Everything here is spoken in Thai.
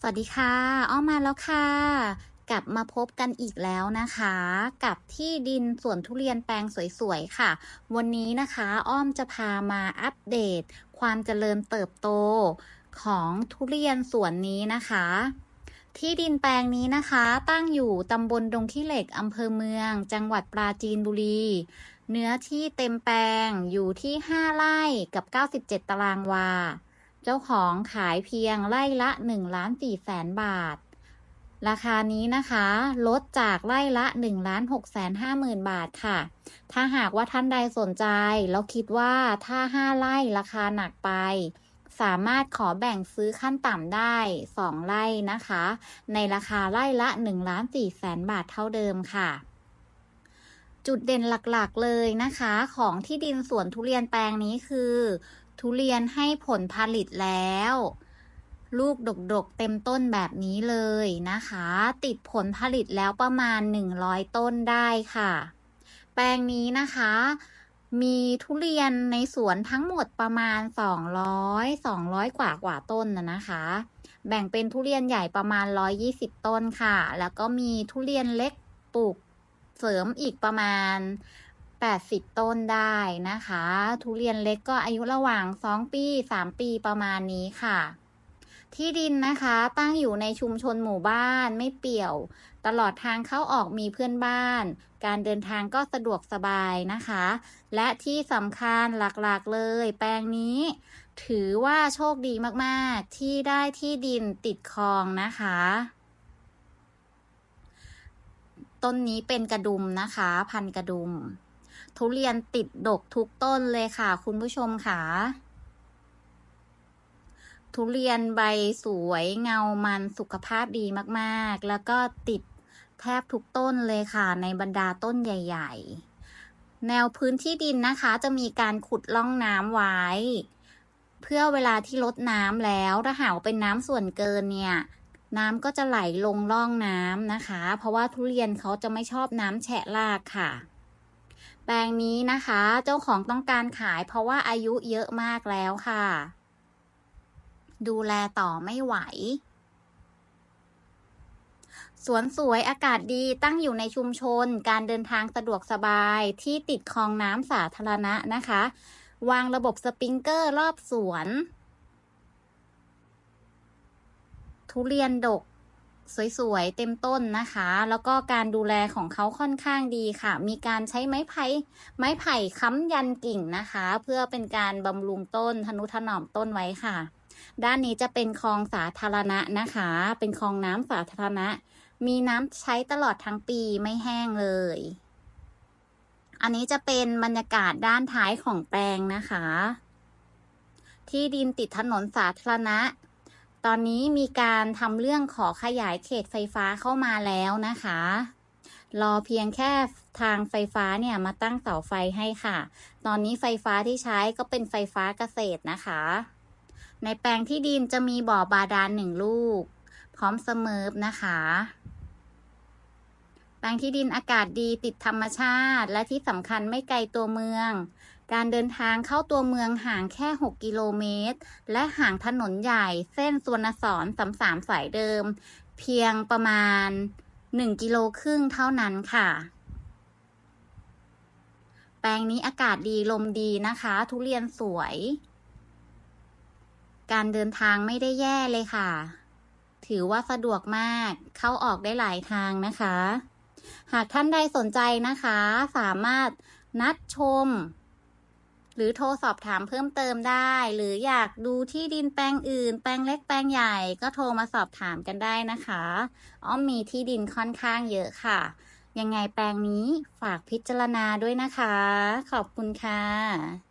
สวัสดีค่ะ อ้อมมาแล้วค่ะ กลับมาพบกันอีกแล้วนะคะ กับที่ดินสวนทุเรียนแปลงสวยๆค่ะ วันนี้นะคะอ้อมจะพามาอัปเดต ความเจริญเติบโตของทุเรียนสวนนี้นะคะ ที่ดินแปลงนี้นะคะ ตั้งอยู่ตำบลดงขี้เหล็กอำเภอเมือง จังหวัดปราจีนบุรี เนื้อที่เต็มแปลงอยู่ที่ 5 ไร่กับ 97 ตารางวา เจ้าของขายเพียงไร่ละ1ล้าน4แสนบาท ราคานี้นะคะ ลดจากไร่ละ1ล้าน6แสน5หมื่นบาทค่ะ ถ้าหากว่าท่านใดสนใจ แล้วคิดว่าถ้า 5 ไร่ราคาหนักไปสามารถขอแบ่งซื้อขั้นต่ำได้ 2 ไร่นะคะ ในราคาไร่ละ1ล้าน4แสนบาทเท่าเดิมค่ะ จุดเด่นหลักๆเลยนะคะ ของที่ดินสวนทุเรียนแปลงนี้คือ ทุเรียนให้ผลผลิตแล้ว ลูกดกๆเต็มต้นแบบนี้เลยนะคะ ติดผลผลิตแล้วประมาณ 100 ต้นได้ค่ะ แปลงนี้นะคะ มีทุเรียนในสวนทั้งหมดประมาณ 200 200 กว่ากว่าต้นนะนะคะ แบ่งเป็นทุเรียนใหญ่ประมาณ 120 ต้นค่ะ แล้วก็มีทุเรียนเล็กปลูกเสริมอีกประมาณ 80 ต้นได้นะคะ ทุเรียนเล็กก็อายุระหว่าง 2 ปี 3 ปีประมาณนี้ค่ะ ที่ดินนะคะตั้งอยู่ในชุมชนหมู่บ้านไม่เปี่ยว ตลอดทางเข้าออกมีเพื่อนบ้าน การเดินทางก็สะดวกสบายนะคะ และที่สำคัญหลักๆเลย แปลงนี้ ถือว่าโชคดีมากๆ ที่ได้ที่ดินติดคลองนะคะต้นนี้เป็นกระดุมนะคะ พันกระดุม ทุเรียนติดดกทุกต้นเลยค่ะ คุณผู้ชมค่ะ ทุเรียนใบสวยเงามันสุขภาพดีมากๆ แล้วก็ติดแทบทุกต้นเลยค่ะ ในบรรดาต้นใหญ่ ๆ แนวพื้นที่ดินนะคะ จะมีการขุดล่องน้ำไว้ เพื่อเวลาที่ลดน้ำแล้วถ้าหากว่าเป็นน้ำส่วนเกินเนี่ยน้ำก็จะไหลลงร่องน้ำนะคะ เพราะว่าทุเรียนเขาจะไม่ชอบน้ำแฉะรากค่ะ แปลงนี้นะคะ เจ้าของต้องการขายเพราะว่าอายุเยอะมากแล้วค่ะ ดูแลต่อไม่ไหว สวนสวยอากาศดีตั้งอยู่ในชุมชน การเดินทางสะดวกสบายที่ติดคลองน้ำสาธารณะนะคะ วางระบบสปริงเกอร์รอบสวน ทุเรียนดก สวยๆ เต็มต้นนะคะ แล้วก็การดูแลของเขาค่อนข้างดีค่ะ มีการใช้ไม้ไผ่ไม้ไผ่ค้ำยันกิ่งนะคะ เพื่อเป็นการบำรุงต้นทนุถนอมต้นไว้ค่ะ ด้านนี้จะเป็นคลองสาธารณะนะคะ เป็นคลองน้ำสาธารณะ มีน้ำใช้ตลอดทั้งปีไม่แห้งเลย อันนี้จะเป็นบรรยากาศด้านท้ายของแปลงนะคะ ที่ดินติดถนนสาธารณะ ตอนนี้มีการทำเรื่องขอขยายเขตไฟฟ้าเข้ามาแล้วนะคะ รอเพียงแค่ทางไฟฟ้าเนี่ยมาตั้งเสาไฟให้ค่ะ ตอนนี้ไฟฟ้าที่ใช้ก็เป็นไฟฟ้าเกษตรนะคะ ในแปลงที่ดินจะมีบ่อบาดาลหนึ่งลูก พร้อมเสมอนะคะ ลงที่ดินอากาศดีติดธรรมชาติ และที่สำคัญไม่ไกลตัวเมือง การเดินทางเข้าตัวเมืองห่างแค่ 6 กิโลเมตร และห่างถนนใหญ่เส้นสวนสอนสามสามสายเดิม เพียงประมาณ 1 กิโลครึ่งเท่านั้นค่ะ แปลงนี้อากาศดีลมดีนะคะ ทุเรียนสวย การเดินทางไม่ได้แย่เลยค่ะถือว่าสะดวกมาก เข้าออกได้หลายทางนะคะ หากท่านใดสนใจนะคะ สามารถนัดชม หรือโทรสอบถามเพิ่มเติมได้ หรืออยากดูที่ดินแปลงอื่น แปลงเล็กแปลงใหญ่ ก็โทรมาสอบถามกันได้นะคะ อ้อมมีที่ดินค่อนข้างเยอะค่ะ ยังไงแปลงนี้ฝากพิจารณาด้วยนะคะ ขอบคุณค่ะ